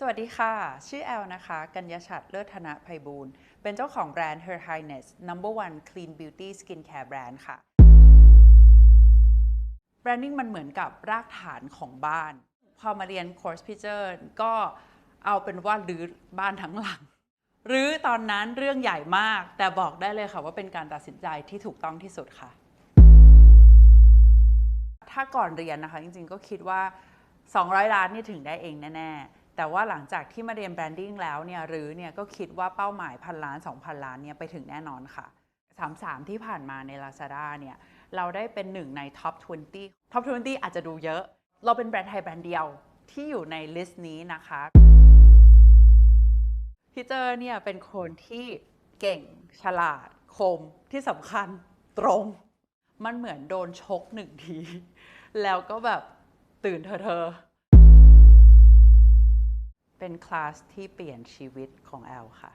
สวัสดีค่ะ ชื่อแอลนะคะ กัญญาชัดเลิศธนไพบูลย์เป็นเจ้าของแบรนด์ Her Highness Number One Clean Beauty Skincare Brand ค่ะ แบรนดิ้งมันเหมือนกับรากฐานของบ้าน พอมาเรียน Course Picture ก็เอาเป็นว่ารื้อบ้านทั้งหลัง หรือตอนนั้นเรื่องใหญ่มาก แต่บอกได้เลยค่ะว่าเป็นการตัดสินใจที่ถูกต้องที่สุดค่ะ ถ้าก่อนเรียนนะคะ จริงๆก็คิดว่า 200 ล้านนี่ถึงได้เองแน่ๆ แต่ว่าหลังจากที่มาเรียนแบรนดิ้งแล้วเนี่ยหรือเนี่ยก็คิดว่าเป้าหมายพันล้าน 2,000 ล้านเนี่ยไปถึงแน่นอนค่ะ 33 ที่ผ่านมาใน Lazada เนี่ยเราได้เป็นหนึ่งใน Top 20 Top 20 อาจจะดูเยอะ เราเป็นแบรนด์ไทยแบรนด์เดียวที่อยู่ในลิสต์นี้นะคะพี่เจอเนี่ยเป็นคนที่เก่งฉลาด คมที่สำคัญตรง มันเหมือนโดนชกหนึ่งที แล้วก็แบบตื่นเธอเธอ เป็นคลาสที่เปลี่ยนชีวิตของแอลค่ะ